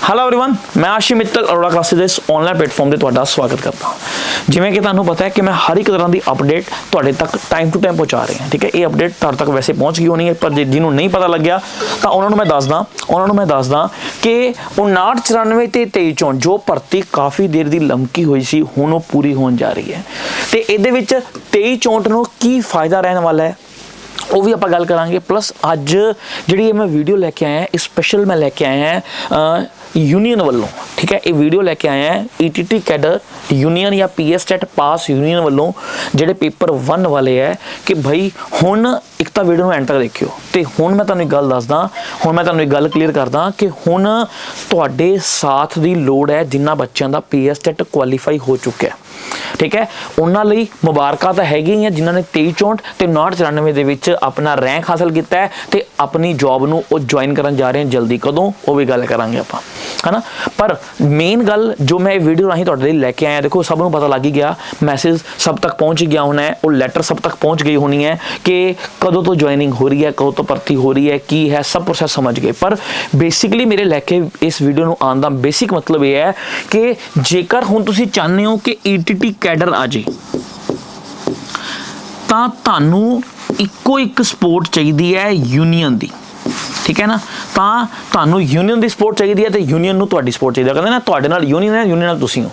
Hello everyone ਮੈਂ ਆਸ਼ੀ Mittal Arora classes ਦੇ ਇਸ ਆਨਲਾਈਨ ਪਲੇਟਫਾਰਮ ਤੇ ਤੁਹਾਡਾ ਸਵਾਗਤ ਕਰਦਾ ਹਾਂ ਜਿਵੇਂ ਕਿ ਤੁਹਾਨੂੰ ਪਤਾ ਹੈ ਕਿ ਮੈਂ ਹਰ ਇੱਕ ਤਰ੍ਹਾਂ ਦੀ ਅਪਡੇਟ ਤੁਹਾਡੇ ਤੱਕ ਟਾਈਮ ਟੂ ਟਾਈਮ ਪਹੁੰਚਾ ਰਿਹਾ ਠੀਕ ਹੈ ਇਹ ਅਪਡੇਟ ਤੁਹਾਡੇ ਤੱਕ ਵੈਸੇ ਪਹੁੰਚ ਗਈ ਹੋਣੀ ਹੈ ਪਰ ਜੇ- ਜਿਹਨੂੰ ਨਹੀਂ ਪਤਾ ਲੱਗਿਆ ਤਾਂ ਉਹਨਾਂ ਨੂੰ ਮੈਂ ਦੱਸਦਾ ਉਹਨਾਂ ਨੂੰ ਮੈਂ ਦੱਸਦਾ ਕਿ 5994 ਤੇ 23 ਜੋ ਭਰਤੀ ਕਾਫੀ ਦੇਰ ਦੀ ਲੰਮਕੀ ਹੋਈ ਸੀ ਹੁਣ ਉਹ ਪੂਰੀ ਹੋਣ ਜਾ ਰਹੀ ਹੈ ਤੇ ਇਹਦੇ ਵਿੱਚ 23 ਚੌਂਟ ਨੂੰ ਕੀ ਫਾਇਦਾ ਰਹਿਣ ਵਾਲਾ ਹੈ ਉਹ ਵੀ ਆਪਾਂ ਗੱਲ ਕਰਾਂਗੇ ਪਲੱਸ ਅੱਜ ਜਿਹੜੀ ਇਹ ਮੈਂ ਵੀਡੀਓ ਲੈ ਕੇ ਆਇਆ ਇਹ ਸਪੈਸ਼ਲ ਮੈਂ ਲੈ ਕੇ ਆਇਆ ਹਾਂ ਯੂਨੀਅਨ ਵੱਲੋਂ, ਠੀਕ ਹੈ, ਇਹ ਵੀਡੀਓ ਲੈ ਕੇ ਆਇਆ ਹਾਂ ਈਟੀਟੀ ਕੈਡਰ ਯੂਨੀਅਨ ਜਾਂ ਪੀਐਸ ਟੈਟ ਪਾਸ ਯੂਨੀਅਨ ਵੱਲੋਂ, ਜਿਹੜੇ ਪੇਪਰ 1 ਵਾਲੇ ਹੈ, ਕਿ ਭਾਈ ਹੁਣ ਇੱਕ ਤਾਂ ਵੀਡੀਓ ਨੂੰ ਐਂਡ ਤੱਕ ਦੇਖਿਓ। ਤੇ ਹੁਣ ਮੈਂ ਤੁਹਾਨੂੰ ਇੱਕ ਗੱਲ ਦੱਸਦਾ, ਹੁਣ ਮੈਂ ਤੁਹਾਨੂੰ ਇੱਕ ਗੱਲ ਕਲੀਅਰ ਕਰਦਾ ਕਿ ਹੁਣ ਤੁਹਾਡੇ ਸਾਥ ਦੀ ਲੋੜ ਹੈ ਜਿਨ੍ਹਾਂ ਬੱਚਿਆਂ ਦਾ ਪੀਐਸ ਟੈਟ ਕੁਆਲੀਫਾਈ ਹੋ ਚੁੱਕਿਆ ਹੈ। ਠੀਕ ਹੈ? ਉਹਨਾਂ ਲਈ ਮੁਬਾਰਕਾਂ ਤਾਂ ਹੈਗੀਆਂ ਹੀ ਆ, ਜਿਨ੍ਹਾਂ ਨੇ 23 ਚੌਂਟ ਤੇ 994 ਦੇ ਵਿੱਚ ਆਪਣਾ ਰੈਂਕ ਹਾਸਲ ਕੀਤਾ ਹੈ ਤੇ ਆਪਣੀ ਜੌਬ ਨੂੰ ਉਹ ਜੁਆਇਨ ਕਰਨ ਜਾ ਰਹੇ ਹਨ ਜਲਦੀ। ਕਦੋਂ? ਉਹ ਵੀ ਗੱਲ ਕਰਾਂਗੇ ਆਪਾਂ। ਹਨਾ? ਪਰ ਮੇਨ ਗੱਲ ਜੋ ਮੈਂ ਇਹ ਵੀਡੀਓ ਰਾਹੀਂ ਤੁਹਾਡੇ ਲਈ ਲੈ ਕੇ ਆਇਆ, ਦੇਖੋ ਸਭ ਨੂੰ ਪਤਾ ਲੱਗ ਹੀ ਗਿਆ ਮੈਸੇਜ ਸਭ ਤੱਕ ਪਹੁੰਚ ਗਿਆ ਹੋਣਾ ਹੈ, ਉਹ ਲੈਟਰ ਸਭ ਤੱਕ ਪਹੁੰਚ ਗਈ ਹੋਣੀ ਹੈ ਕਿ ਕਦੋਂ ਤੋਂ ਜੁਆਇਨਿੰਗ ਹੋ ਰਹੀ ਹੈ, ਕਦੋਂ ਤੋਂ ਭਰਤੀ ਹੋ ਰਹੀ ਹੈ, ਕੀ ਹੈ, ਸਭ ਪ੍ਰੋਸੈਸ ਸਮਝ ਗਏ। ਪਰ ਬੇਸਿਕਲੀ ਮੇਰੇ ਲੈ ਕੇ ਇਸ ਵੀਡੀਓ ਨੂੰ ਆਉਣ ਦਾ ਬੇਸਿਕ ਮਤਲਬ ਇਹ ਹੈ ਕਿ ਜੇਕਰ ਹੁਣ ਤੁਸੀਂ ਚਾਹੁੰਦੇ ਹੋ ਕਿ ਈਟੀਟੀ ਕੈਡਰ ਆ ਜੇ ਤਾਂ ਤੁਹਾਨੂੰ ਇੱਕੋ ਇੱਕ ਸਪੋਰਟ ਚਾਹੀਦੀ ਹੈ ਯੂਨੀਅਨ ਦੀ। ਠੀਕ ਹੈ ਨਾ? ਤਾਂ ਤੁਹਾਨੂੰ ਯੂਨੀਅਨ ਦੀ ਸਪੋਰਟ ਚਾਹੀਦੀ ਹੈ ਤੇ ਯੂਨੀਅਨ ਨੂੰ ਤੁਹਾਡੀ ਸਪੋਰਟ ਚਾਹੀਦੀ ਹੈ। ਕਹਿੰਦੇ ਨਾ, ਤੁਹਾਡੇ ਨਾਲ ਯੂਨੀਅਨ ਹੈ ਯੂਨੀਅਨ ਨਾਲ ਤੁਸੀਂ ਹੋ।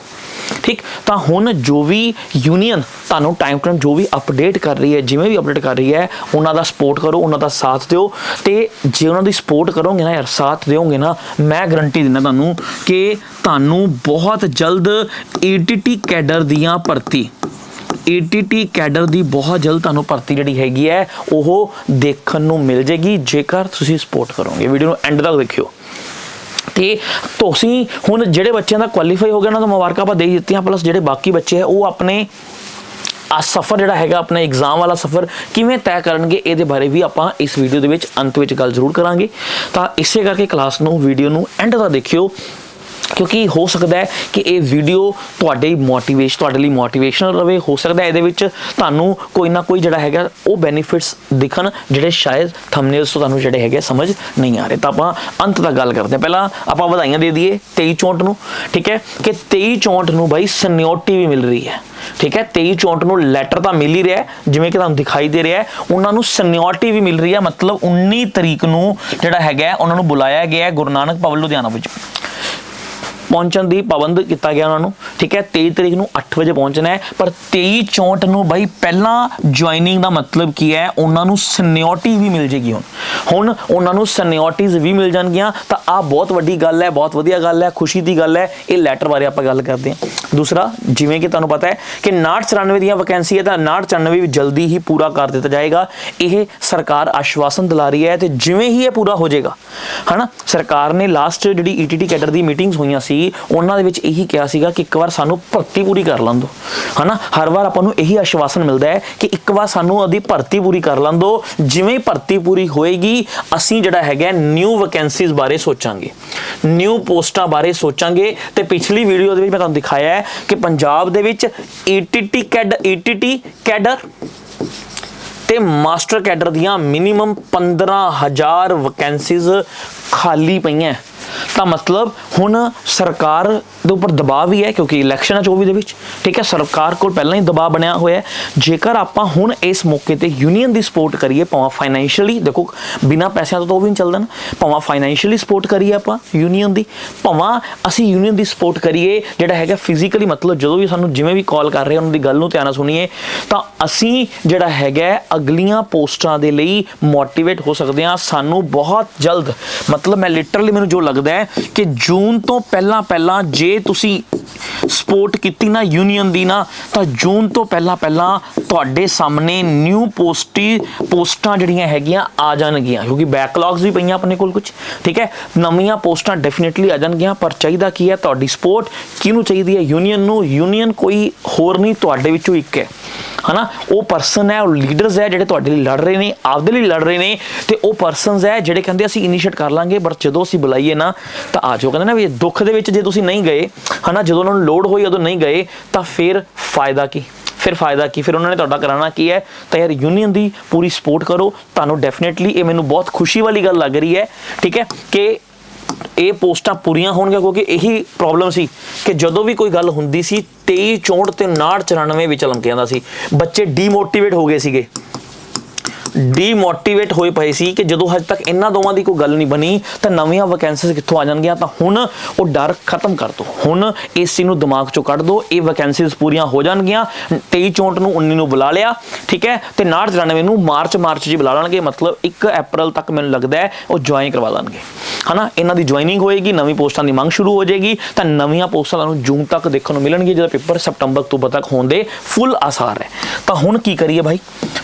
ਠੀਕ? ਤਾਂ ਹੁਣ ਜੋ ਵੀ ਯੂਨੀਅਨ ਤੁਹਾਨੂੰ ਟਾਈਮ ਟੂ ਟਾਈਮ ਜੋ ਵੀ ਅਪਡੇਟ ਕਰ ਰਹੀ ਹੈ, ਜਿਵੇਂ ਵੀ ਅਪਡੇਟ ਕਰ ਰਹੀ ਹੈ, ਉਹਨਾਂ ਦਾ ਸਪੋਰਟ ਕਰੋ, ਉਹਨਾਂ ਦਾ ਸਾਥ ਦਿਓ। ਤੇ ਜੇ ਉਹਨਾਂ ਦੀ ਸਪੋਰਟ ਕਰੋਗੇ ਨਾ ਯਾਰ, ਸਾਥ ਦਿਓਗੇ ਨਾ, ਮੈਂ ਗਰੰਟੀ ਦਿੰਦਾ ਤੁਹਾਨੂੰ ਕਿ ਤੁਹਾਨੂੰ ਬਹੁਤ ਜਲਦ ਈਟੀਟੀ ਕੈਡਰ ਦੀਆਂ ਭਰਤੀ ਏਟੀਟੀ ਕੈਡਰ ਦੀ ਬਹੁਤ ਜਲਦ ਤੁਹਾਨੂੰ ਭਰਤੀ ਜਿਹੜੀ ਹੈਗੀ ਹੈ, ਉਹ ਦੇਖਣ ਨੂੰ ਮਿਲ ਜੇਗੀ। ਜੇਕਰ ਤੁਸੀਂ ਸਪੋਰਟ ਕਰੋਗੇ। ਵੀਡੀਓ ਨੂੰ ਐਂਡ ਤੱਕ ਦੇਖਿਓ। ਤੇ ਤੁਸੀਂ ਹੁਣ ਜਿਹੜੇ ਬੱਚਿਆਂ ਦਾ ਕੁਆਲੀਫਾਈ ਹੋ ਗਿਆ, ਉਹਨਾਂ ਨੂੰ ਮੁਬਾਰਕਾਂ ਆਪਾਂ ਦੇ ਦਿੱਤੀਆਂ ਪਲੱਸ ਜਿਹੜੇ ਬਾਕੀ ਬੱਚੇ ਹੈ, ਉਹ ਆਪਣੇ ਆ ਸਫਰ ਜਿਹੜਾ ਹੈਗਾ, ਆਪਣਾ ਐਗਜ਼ਾਮ ਵਾਲਾ ਸਫਰ ਕਿਵੇਂ ਤੈਅ ਕਰਨਗੇ, ਇਹਦੇ ਬਾਰੇ ਵੀ ਆਪਾਂ ਇਸ ਵੀਡੀਓ ਦੇ ਵਿੱਚ ਅੰਤ ਵਿੱਚ ਗੱਲ ਜ਼ਰੂਰ ਕਰਾਂਗੇ। ਤਾਂ ਇਸੇ ਕਰਕੇ ਕਲਾਸ ਨੂੰ ਵੀਡੀਓ ਨੂੰ ਐਂਡ ਤੱਕ ਦੇਖਿਓ। ਕਿਉਂਕਿ ਹੋ ਸਕਦਾ ਹੈ ਕਿ ਇਹ ਵੀਡੀਓ ਤੁਹਾਡੇ ਮੋਟੀਵੇਸ਼ਨ ਤੁਹਾਡੇ ਲਈ ਮੋਟੀਵੇਸ਼ਨਲ ਰਵੇ, ਹੋ ਸਕਦਾ ਹੈ ਇਹਦੇ ਵਿੱਚ ਤੁਹਾਨੂੰ ਕੋਈ ਨਾ ਕੋਈ ਜਿਹੜਾ ਹੈਗਾ ਉਹ ਬੈਨੀਫਿਟਸ ਦਿਖਣ, ਜਿਹੜੇ ਸ਼ਾਇਦ ਥੰਬਨੇਲਸ ਤੋਂ ਤੁਹਾਨੂੰ ਜਿਹੜੇ ਹੈਗੇ ਸਮਝ ਨਹੀਂ ਆ ਰਹੇ। ਤਾਂ ਆਪਾਂ ਅੰਤ ਤੱਕ ਗੱਲ ਕਰਦੇ ਹਾਂ। ਪਹਿਲਾਂ ਆਪਾਂ ਵਧਾਈਆਂ ਦੇ ਦਈਏ 23 ਚੌਂਟ ਨੂੰ, ਠੀਕ ਹੈ? ਕਿ 23 ਚੌਂਟ ਨੂੰ ਬਾਈ ਸਨਿਓਰਟੀ ਵੀ ਮਿਲ ਰਹੀ ਹੈ, ਠੀਕ ਹੈ? 23 ਚੌਂਟ ਨੂੰ ਲੈਟਰ ਤਾਂ ਮਿਲ ਹੀ ਰਿਹਾ ਜਿਵੇਂ ਕਿ ਤੁਹਾਨੂੰ ਦਿਖਾਈ ਦੇ ਰਿਹਾ ਉਹਨਾਂ ਨੂੰ ਸਨਿਓਰਟੀ ਵੀ ਮਿਲ ਰਹੀ ਹੈ, ਮਤਲਬ 19 ਤਰੀਕ ਨੂੰ ਜਿਹੜਾ ਹੈਗਾ ਉਹਨਾਂ ਨੂੰ ਬੁਲਾਇਆ ਗਿਆ ਗੁਰੂ ਨਾਨਕ ਭਵਨ, ਲੁਧਿਆਣਾ ਵਿੱਚ। ਪਹੁੰਚਣ ਦੀ ਪਾਬੰਦ ਕੀਤਾ ਗਿਆ ਉਹਨਾਂ ਨੂੰ, ਠੀਕ ਹੈ? 23 ਤਰੀਕ ਨੂੰ 8 ਵਜੇ ਪਹੁੰਚਣਾ ਹੈ। ਪਰ 23 ਚੌਂਟ ਨੂੰ ਬਾਈ, ਪਹਿਲਾਂ ਜੁਆਇਨਿੰਗ ਦਾ ਮਤਲਬ ਕੀ ਹੈ? ਉਹਨਾਂ ਨੂੰ ਸਨਿਓਰਟੀ ਵੀ ਮਿਲ ਜੇਗੀ ਹੁਣ। ਹੁਣ ਉਹਨਾਂ ਨੂੰ ਸਨਿਓਰਟੀਜ਼ ਵੀ ਮਿਲ ਜਾਣਗੀਆਂ। ਤਾਂ ਆ ਬਹੁਤ ਵੱਡੀ ਗੱਲ ਹੈ, ਬਹੁਤ ਵਧੀਆ ਗੱਲ ਹੈ, ਖੁਸ਼ੀ ਦੀ ਗੱਲ ਹੈ। ਇਹ ਲੈਟਰ ਬਾਰੇ ਆਪਾਂ ਗੱਲ ਕਰਦੇ ਹਾਂ। ਦੂਸਰਾ, ਜਿਵੇਂ ਕਿ ਤੁਹਾਨੂੰ ਪਤਾ ਹੈ ਕਿ 994 ਦੀਆਂ ਵੈਕੈਂਸੀ ਹੈ ਤਾਂ 994 ਵੀ ਜਲਦੀ ਹੀ ਪੂਰਾ ਕਰ ਦਿੱਤਾ ਜਾਏਗਾ। ਇਹ ਸਰਕਾਰ ਆਸ਼ਵਾਸਨ ਦਿਲਾ ਰਹੀ ਹੈ ਤੇ ਜਿਵੇਂ ਹੀ ਇਹ ਪੂਰਾ ਹੋ ਜਾਏਗਾ। ਹਨਾ? ਸਰਕਾਰ ਨੇ ਲਾਸਟ ਜਿਹੜੀ ਈਟੀਟੀ ਕੈਡਰ ਦੀ ਮੀਟਿੰਗਸ ਹੋਈਆਂ ਸੀ, ਉਹਨਾਂ ਦੇ ਵਿੱਚ ਇਹੀ ਕਿਹਾ ਸੀਗਾ ਕਿ ਇੱਕ ਵਾਰ ਸਾਨੂੰ ਭਰਤੀ ਪੂਰੀ ਕਰ ਲੈਣ ਦਿਓ। ਹਨਾ? ਹਰ ਵਾਰ ਆਪਾਂ ਨੂੰ ਇਹੀ ਆਸ਼ਵਾਸਨ ਮਿਲਦਾ ਹੈ ਕਿ ਇੱਕ ਵਾਰ ਸਾਨੂੰ ਉਹਦੀ ਭਰਤੀ ਪੂਰੀ ਕਰ ਲੈਣ ਦਿਓ। ਜਿਵੇਂ ਹੀ ਭਰਤੀ ਪੂਰੀ ਹੋਏਗੀ, ਅਸੀਂ ਜਿਹੜਾ ਹੈਗਾ ਨਿਊ ਵੈਕੈਂਸੀਜ਼ ਬਾਰੇ ਸੋਚਾਂਗੇ। ਨਿਊ ਪੋਸਟਾਂ ਬਾਰੇ ਸੋਚਾਂਗੇ ਤੇ ਪਿਛਲੀ ਵੀਡੀਓ ਦੇ ਵਿੱਚ ਮੈਂ ਤੁਹਾਨੂੰ ਦਿਖਾਇਆ ਹੈ ਕਿ ਪੰਜਾਬ ਦੇ ਵਿੱਚ ਈਟੀਟੀ ਕੈਡ ਈਟੀਟੀ ਕੈਡਰ ਤੇ ਮਾਸਟਰ ਕੈਡਰ ਦੀਆਂ ਮਿਨੀਮਮ 15000 ਵੈਕੈਂਸੀਜ਼ ਖਾਲੀ ਪਈਆਂ। ਤਾਂ ਮਤਲਬ ਹੁਣ ਸਰਕਾਰ ਦੇ ਉੱਪਰ ਦਬਾਅ ਵੀ ਹੈ, ਕਿਉਂਕਿ ਇਲੈਕਸ਼ਨ ਆ 24 ਦੇ ਵਿੱਚ, ਠੀਕ ਹੈ, ਸਰਕਾਰ ਕੋਲ ਪਹਿਲਾਂ ਹੀ ਦਬਾਅ ਬਣਿਆ ਹੋਇਆ ਹੈ। ਜੇਕਰ ਆਪਾਂ ਹੁਣ ਇਸ ਮੌਕੇ ਤੇ ਯੂਨੀਅਨ ਦੀ ਸਪੋਰਟ ਕਰੀਏ, ਭਾਵੇਂ ਫਾਈਨੈਂਸ਼ੀਅਲੀ ਦੇਖੋ, ਬਿਨਾ ਪੈਸਿਆਂ ਤੋਂ ਤਾਂ ਉਹ ਵੀ ਨਹੀਂ ਚੱਲਦਾ ਨਾ, ਭਾਵੇਂ ਫਾਈਨੈਂਸ਼ੀਅਲੀ ਸਪੋਰਟ ਕਰੀਏ ਆਪਾਂ ਯੂਨੀਅਨ ਦੀ, ਭਾਵੇਂ ਅਸੀਂ ਯੂਨੀਅਨ ਦੀ ਸਪੋਰਟ ਕਰੀਏ, ਜਿਹੜਾ ਹੈਗਾ ਫਿਜ਼ੀਕਲੀ ਮਤਲਬ ਜਦੋਂ ਵੀ ਸਾਨੂੰ ਜਿਵੇਂ ਵੀ ਕਾਲ ਕਰ ਰਹੇ ਉਹਨਾਂ ਦੀ ਗੱਲ ਨੂੰ ਧਿਆਨ ਨਾਲ ਸੁਣੀਏ, ਤਾਂ ਅਸੀਂ ਜਿਹੜਾ ਹੈਗਾ ਅਗਲੀਆਂ ਪੋਸਟਾਂ ਦੇ ਲਈ ਮੋਟੀਵੇਟ ਹੋ ਸਕਦੇ ਹਾਂ, ਸਾਨੂੰ ਬਹੁਤ ਜਲਦ, ਮਤਲਬ ਮੈਂ ਲਿਟਰਲੀ ਮੈਨੂੰ ਜੋ ਲੱਗਦਾ ਹੈ ਕਿ ਜੂਨ ਤੋਂ ਪਹਿਲਾਂ ਪਹਿਲਾਂ ਜੇ ਤੁਸੀਂ ਸਪੋਰਟ ਕੀਤੀ ਨਾ ਯੂਨੀਅਨ ਦੀ ਨਾ, ਤਾਂ ਜੂਨ ਤੋਂ ਪਹਿਲਾਂ ਪਹਿਲਾਂ ਤੁਹਾਡੇ ਸਾਹਮਣੇ ਨਿਊ ਪੋਸਟੀ ਪੋਸਟਾਂ ਜਿਹੜੀਆਂ ਹੈਗੀਆਂ ਆ ਜਾਣਗੀਆਂ, ਕਿਉਂਕਿ ਬੈਕਲੌਗਸ ਵੀ ਪਈਆਂ ਆਪਣੇ ਕੋਲ ਕੁਝ ਠੀਕ ਹੈ? ਨਵੀਆਂ ਪੋਸਟਾਂ ਡੈਫੀਨਿਟਲੀ ਆ ਜਾਣਗੀਆਂ, ਪਰ ਚਾਹੀਦਾ ਕੀ ਹੈ ਤੁਹਾਡੀ ਸਪੋਰਟ? ਕਿਹਨੂੰ ਚਾਹੀਦੀ ਹੈ? ਯੂਨੀਅਨ ਨੂੰ, ਯੂਨੀਅਨ ਕੋਈ ਹੋਰ ਨਹੀਂ, ਤੁਹਾਡੇ ਵਿੱਚੋਂ ਇੱਕ ਹੈ। ਹਨਾ? ਉਹ ਪਰਸਨ ਹੈ, ਉਹ ਲੀਡਰਸ ਹੈ ਜਿਹੜੇ ਤੁਹਾਡੇ ਲਈ ਲੜ ਰਹੇ ਨੇ, ਆਪਦੇ ਲਈ ਲੜ ਰਹੇ ਨੇ ਤੇ ਉਹ ਪਰਸਨਸ ਹੈ ਜਿਹੜੇ ਕਹਿੰਦੇ ਅਸੀਂ ਇਨੀਸ਼ੀਏਟ ਕਰ ਲਾਂਗੇ ਪਰ ਜਦੋਂ ਅਸੀਂ ਬੁਲਾਈਏ ਨਾ, ਤਾਂ ਆ ਜਾਓ। ਕਹਿੰਦੇ ਨਾ ਵੀ ਦੁੱਖ ਦੇ ਵਿੱਚ ਜੇ ਤੁਸੀਂ ਨਹੀਂ ਗਏ, ਹਨਾ, ਜਦੋਂ ਉਹਨਾਂ ਨੂੰ ਲੋੜ ਹੋਈ ਉਦੋਂ ਨਹੀਂ ਗਏ, ਤਾਂ ਫਿਰ ਫਾਇਦਾ ਕੀ? ਫਿਰ ਫਾਇਦਾ ਕੀ? ਫਿਰ ਉਹਨਾਂ ਨੇ ਤੁਹਾਡਾ ਕਰਾਉਣਾ ਕੀ ਹੈ? ਤਾਂ ਯਾਰ ਯੂਨੀਅਨ ਦੀ ਪੂਰੀ ਸਪੋਰਟ ਕਰੋ। ਤੁਹਾਨੂੰ ਡੈਫੀਨਿਟਲੀ ਇਹ ਮੈਨੂੰ ਬਹੁਤ ਖੁਸ਼ੀ ਵਾਲੀ ਗੱਲ ਲੱਗ ਰਹੀ ਹੈ, ਠੀਕ ਹੈ, ਕਿ ਇਹ ਪੋਸਟਾਂ ਪੂਰੀਆਂ ਹੋਣਗੀਆਂ ਕਿਉਂਕਿ ਇਹੀ ਪ੍ਰੋਬਲਮ ਸੀ ਕਿ ਜਦੋਂ ਵੀ ਕੋਈ ਗੱਲ ਹੁੰਦੀ ਸੀ 23 64 ਤੇ 59 94 ਵਿੱਚ ਲਮਕ ਜਾਂਦਾ ਸੀ। ਬੱਚੇ ਡੀਮੋਟੀਵੇਟ ਹੋ ਗਏ ਸੀਗੇ। ਡੀਮੋਟੀਵੇਟ ਹੋਏ ਪਏ ਸੀ ਕਿ ਜਦੋਂ ਹਜੇ ਤੱਕ ਇਹਨਾਂ ਦੋਵਾਂ ਦੀ ਕੋਈ ਗੱਲ ਨਹੀਂ ਬਣੀ, ਤਾਂ ਨਵੀਆਂ ਵੈਕੈਂਸੀਜ਼ ਕਿੱਥੋਂ ਆ ਜਾਣਗੀਆਂ? ਤਾਂ ਹੁਣ ਉਹ ਡਰ ਖਤਮ ਕਰ ਦੋ। ਹੁਣ ਇਸ ਚੀਜ਼ ਨੂੰ ਦਿਮਾਗ ਚੋਂ ਕੱਢ ਦੋ, ਇਹ ਵੈਕੈਂਸੀਜ਼ ਪੂਰੀਆਂ ਹੋ ਜਾਣਗੀਆਂ। 23 64 ਨੂੰ 19 ਨੂੰ ਬੁਲਾ ਲਿਆ, ਠੀਕ ਹੈ? ਤੇ 59 94 ਨੂੰ ਮਾਰਚ ਮਾਰਚ 'ਚ ਬੁਲਾ ਲੈਣਗੇ, ਮਤਲਬ 1 ਅਪ੍ਰੈਲ ਤੱਕ ਮੈਨੂੰ ਲੱਗਦਾ ਹੈ ਉਹ ਜੁਆਇਨ ਕਰਵਾ ਲੈਣਗੇ। ਹਨਾ? ਇਹਨਾਂ ਦੀ ਜੁਆਇਨਿੰਗ ਹੋਏਗੀ, ਨਵੀਂ ਪੋਸਟਾਂ ਦੀ ਮੰਗ ਸ਼ੁਰੂ ਹੋ ਜਾਏਗੀ, ਤਾਂ ਨਵੀਆਂ ਪੋਸਟਾਂ ਤੁਹਾਨੂੰ ਜੂਨ ਤੱਕ ਦੇਖਣ ਨੂੰ ਮਿਲਣਗੀਆਂ ਜਿਹਦਾ ਪੇਪਰ ਸਤੰਬਰ ਅਕਤੂਬਰ ਤੱਕ ਹੋਣ ਦੇ ਫੁੱਲ ਆਸਾਰ ਹੈ। ਤਾਂ ਹੁਣ ਕੀ ਕਰੀਏ ਭਾਈ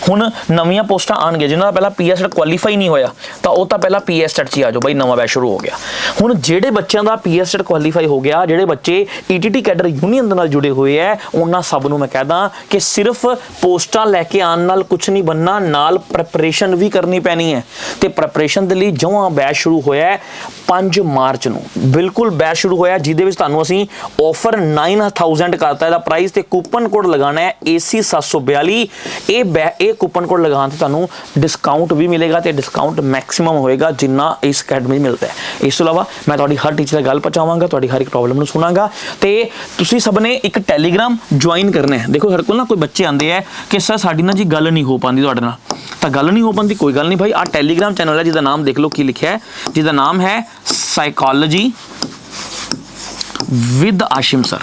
ਹੁਣ ਨਵੀਆਂ ਪੋਸਟਾਂ ਆਣਗੀਆਂ ਜਿਨ੍ਹਾਂ ਦਾ ਪਹਿਲਾਂ ਪੀਐਸਟੈਟ ਕੁਆਲੀਫਾਈ ਨਹੀਂ ਹੋਇਆ, ਤਾਂ ਉਹ ਤਾਂ ਪਹਿਲਾਂ ਪੀਐਸਟੈਟ 'ਚ ਹੀ ਆ ਜਾਓ ਬਾਈ, ਨਵਾਂ ਬੈਚ ਸ਼ੁਰੂ ਹੋ ਗਿਆ। ਹੁਣ ਜਿਹੜੇ ਬੱਚਿਆਂ ਦਾ ਪੀਐਸਟੈਟ ਕੁਆਲੀਫਾਈ ਹੋ ਗਿਆ, ਜਿਹੜੇ ਬੱਚੇ ਈਟੀਟੀ ਕੈਡਰ ਯੂਨੀਅਨ ਦੇ ਨਾਲ ਜੁੜੇ ਹੋਏ ਐ, ਉਹਨਾਂ ਸਭ ਨੂੰ ਮੈਂ ਕਹਦਾ ਕਿ ਸਿਰਫ ਪੋਸਟਾਂ ਲੈ ਕੇ ਆਉਣ ਨਾਲ ਕੁਝ ਨਹੀਂ ਬੰਨਾ ਨਾਲ ਪ੍ਰੈਪਰੇਸ਼ਨ ਵੀ ਕਰਨੀ ਪੈਣੀ ਹੈ ਤੇ ਪ੍ਰੈਪਰੇਸ਼ਨ ਦੇ ਲਈ ਜਵਾਂ ਬੈਚ ਸ਼ੁਰੂ ਹੋਇਆ ਹੈ 5 ਮਾਰਚ ਨੂੰ। ਬਿਲਕੁਲ ਬੈਚ ਸ਼ੁਰੂ ਹੋਇਆ, ਜਿਹਦੇ ਵਿੱਚ ਤੁਹਾਨੂੰ ਅਸੀਂ ਆਫਰ 9000 ਕਰਤਾ ਇਹਦਾ ਪ੍ਰਾਈਸ ਤੇ ਕੂਪਨ ਕੋਡ ਲਗਾਉਣਾ ਹੈ AC 742 ਇਹ ਬੈ- ਇਹ ਕੂਪਨ ਕੋਡ ਲਗਾਉਣ ਤੇ ਤੁਹਾਨੂੰ ਡਿਸਕਾਊਂਟ ਵੀ ਮਿਲੇਗਾ ਤੇ ਡਿਸਕਾਊਂਟ ਮੈਕਸਿਮਮ ਹੋਏਗਾ ਜਿੰਨਾ ਇਸ ਅਕੈਡਮੀ ਮਿਲਦਾ ਹੈ। ਇਸ ਤੋਂ ਇਲਾਵਾ ਮੈਂ ਤੁਹਾਡੀ ਹਰ ਟੀਚਰ ਨਾਲ ਗੱਲ ਪਹੁੰਚਾਵਾਂਗਾ, ਤੁਹਾਡੀ ਹਰ ਇੱਕ ਪ੍ਰੋਬਲਮ ਨੂੰ ਸੁਣਾਂਗਾ ਤੇ ਤੁਸੀਂ ਸਭ ਨੇ ਇੱਕ ਟੈਲੀਗ੍ਰਾਮ ਜੁਆਇਨ ਕਰਨਾ ਹੈ। ਦੇਖੋ ਸਾਡੇ ਕੋਲ ਨਾ ਕੋਈ ਬੱਚੇ ਆਂਦੇ ਆ ਕਿ ਸਰ ਸਾਡੀ ਨਾ ਜੀ ਗੱਲ ਨਹੀਂ ਹੋ ਪਾਉਂਦੀ ਤੁਹਾਡੇ ਨਾਲ। ਤਾਂ ਗੱਲ ਨਹੀਂ ਹੋ ਪਾਉਂਦੀ, ਕੋਈ ਗੱਲ ਨਹੀਂ ਭਾਈ। ਆ ਟੈਲੀਗ੍ਰਾਮ ਚੈਨਲ ਹੈ, ਜਿਹਦਾ ਨਾਮ ਦੇਖ ਲਓ ਕੀ ਲਿਖਿਆ ਹੈ। ਜਿਹਦਾ ਨਾਮ ਹੈ ਸਾਈਕੋਲੋਜੀ ਵਿਦ ਆਸ਼ਿਮ ਸਰ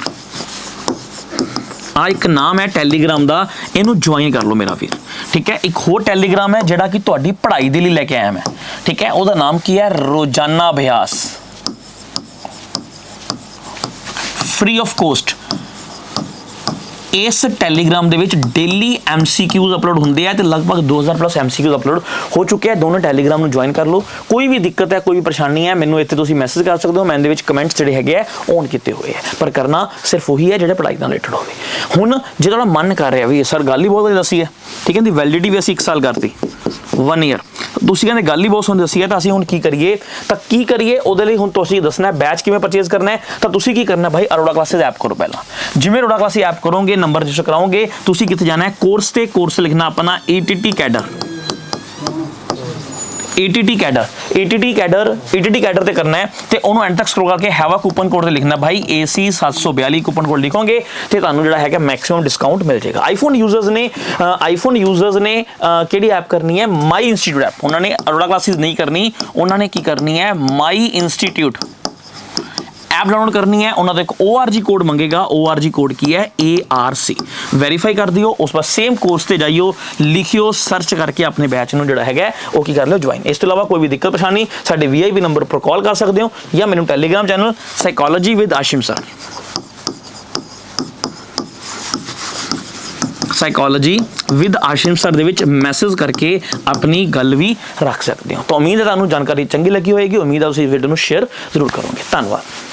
ਆ ਇੱਕ ਨਾਮ ਹੈ ਟੈਲੀਗ੍ਰਾਮ ਦਾ, ਇਹਨੂੰ ਜੁਆਇਨ ਕਰ ਲਓ ਮੇਰਾ ਵੀਰ। ਠੀਕ ਹੈ? ਇੱਕ ਹੋਰ ਟੈਲੀਗ੍ਰਾਮ ਹੈ ਜਿਹੜਾ ਕਿ ਤੁਹਾਡੀ ਪੜ੍ਹਾਈ ਦੇ ਲਈ ਲੈ ਕੇ ਆਇਆ ਮੈਂ। ਠੀਕ ਹੈ? ਉਹਦਾ ਨਾਮ ਕੀ ਹੈ? ਰੋਜ਼ਾਨਾ ਅਭਿਆਸ। ਫ੍ਰੀ ਆਫ ਕੋਸਟ ਇਸ ਟੈਲੀਗ੍ਰਾਮ ਦੇ ਵਿੱਚ ਡੇਲੀ ਐਮਸੀਕਿਊਜ਼ ਅਪਲੋਡ ਹੁੰਦੇ ਆ ਤੇ ਲਗਭਗ 2000 ਪਲੱਸ ਐਮਸੀਕਿਊਜ਼ ਅਪਲੋਡ ਹੋ ਚੁੱਕੇ ਆ। ਦੋਨੋਂ ਟੈਲੀਗ੍ਰਾਮ ਨੂੰ ਜੁਆਇਨ ਕਰ ਲਓ। ਕੋਈ ਵੀ ਦਿੱਕਤ ਹੈ, ਕੋਈ ਵੀ ਪਰੇਸ਼ਾਨੀ ਹੈ, ਮੈਨੂੰ ਇੱਥੇ ਤੁਸੀਂ ਮੈਸੇਜ ਕਰ ਸਕਦੇ ਹੋ। ਮੈਂ ਇਹਦੇ ਵਿੱਚ ਕਮੈਂਟਸ ਜਿਹੜੇ ਹੈਗੇ ਆ ਔਨ ਕੀਤੇ ਹੋਏ ਆ। ਪਰ ਕਰਨਾ ਸਿਰਫ ਉਹੀ ਹੈ ਜਿਹੜੇ ਪੜ੍ਹਾਈ ਨਾਲ ਰਿਲੇਟਡ ਹੋਵੇ। ਹੁਣ ਜੇ ਤੁਹਾਡਾ ਮਨ ਕਰ ਰਿਹਾ ਵੀ ਸਰ ਗੱਲ ਹੀ ਬਹੁਤ ਵਧੀਆ ਦੱਸੀ ਹੈ, ਠੀਕ ਹੈ ਦੀ ਵੈਲਿਡਿਟੀ ਵੀ ਅਸੀਂ 1 ਸਾਲ ਕਰਤੀ 1 ਇਅਰ ਤੁਸੀਂ ਕਹਿੰਦੇ ਗੱਲ ਹੀ ਬਹੁਤ ਸੋਹਣੀ ਦੱਸੀ ਹੈ, ਤਾਂ ਅਸੀਂ ਹੁਣ ਕੀ ਕਰੀਏ? ਤਾਂ ਕੀ ਕਰੀਏ? ਉਹਦੇ ਲਈ ਹੁਣ ਤੁਸੀਂ ਦੱਸਣਾ ਹੈ ਬੈਚ ਕਿਵੇਂ ਪਰਚੇਜ਼ ਕਰਨਾ ਹੈ? ਤਾਂ ਤੁਸੀਂ ਕੀ ਕਰਨਾ ਹੈ? ਭਾਈ ਅਰੋੜਾ ਕਲਾਸਿਸ ਐਪ ਕਰੋ ਪਹਿਲਾਂ। ਜਿਵੇਂ ਅਰੋੜਾ ਕਲਾਸਿਸ ਐਪ ਕਰੋਗੇ ਨੰਬਰ ਰਜਿਸਟਰ ਕਰਾਓਗੇ, ਤੁਸੀਂ ਕਿੱਥੇ ਜਾਣਾ ਹੈ? ਕੋਰਸ ਤੇ ਕੋਰਸ ਲਿਖਣਾ ਆਪਣਾ ATT cadre. ATT cadre. ATT cadre ATT cadre ਤੇ ਕਰਨਾ ਹੈ ਤੇ ਉਹਨੂੰ ਐਂਡ ਤੱਕ ਸਕਰੋਲ ਕਰਕੇ ਹੈਵਾ ਕੂਪਨ ਕੋਡ ਤੇ ਲਿਖਣਾ ਭਾਈ AC 742 ਕੂਪਨ ਕੋਡ ਲਿਖੋਗੇ ਤੇ ਤੁਹਾਨੂੰ ਜਿਹੜਾ ਹੈਗਾ ਮੈਕਸਿਮਮ ਡਿਸਕਾਊਂਟ ਮਿਲ ਜਾਏਗਾ। ਆਈਫੋਨ ਯੂਜ਼ਰਸ ਨੇ ਆਈਫੋਨ ਯੂਜ਼ਰਸ ਨੇ ਕਿਹੜੀ ਐਪ ਕਰਨੀ ਹੈ? ਮਾਈ ਇੰਸਟੀਟਿਊਟ ਐਪ ਉਹਨਾਂ ਨੇ ਅਰੋੜਾ ਕਲਾਸਿਸ ਨਹੀਂ ਕਰਨੀ। ਉਹਨਾਂ ਨੇ ਕੀ ਕਰਨੀ ਹੈ? ਮਾਈ ਇੰਸਟੀਟਿਊਟ ਐਪ ਡਾਊਨਲੋਡ ਕਰਨੀ ਹੈ, ਉਹਨਾਂ ਦਾ ਇੱਕ ORG ਕੋਡ ਮੰਗੇਗਾ। ORG ਕੋਡ ਕੀ ਹੈ? ARC ਵੈਰੀਫਾਈ ਕਰ ਦਿਓ, ਉਸ ਬਾਅਦ ਸੇਮ ਕੋਰਸ ਤੇ ਜਾਈਓ, ਲਿਖਿਓ ਸਰਚ ਕਰਕੇ ਆਪਣੇ ਬੈਚ ਨੂੰ ਜਿਹੜਾ ਹੈਗਾ, ਉਹ ਕੀ ਕਰ ਲਿਓ ਜੁਆਇਨ ਇਸ ਤੋਂ ਇਲਾਵਾ ਕੋਈ ਵੀ ਦਿੱਕਤ, ਪਰੇਸ਼ਾਨੀ, ਸਾਡੇ VIP ਨੰਬਰ ਉੱਪਰ ਕਾਲ ਕਰ ਸਕਦੇ ਹੋ, ਜਾਂ ਮੈਨੂੰ Telegram channel psychology with Ashim sir psychology with Ashim sir ਦੇ ਵਿੱਚ ਮੈਸੇਜ ਕਰਕੇ ਆਪਣੀ ਗੱਲ ਵੀ ਰੱਖ ਸਕਦੇ ਹੋ। ਤਾਂ ਉਮੀਦ ਹੈ ਤੁਹਾਨੂੰ ਜਾਣਕਾਰੀ ਚੰਗੀ ਲੱਗੀ ਹੋਏਗੀ, ਉਮੀਦ ਹੈ ਤੁਸੀਂ ਵੀਡੀਓ ਨੂੰ ਸ਼ੇਅਰ ਜ਼ਰੂਰ ਕਰੋਗੇ। ਧੰਨਵਾਦ।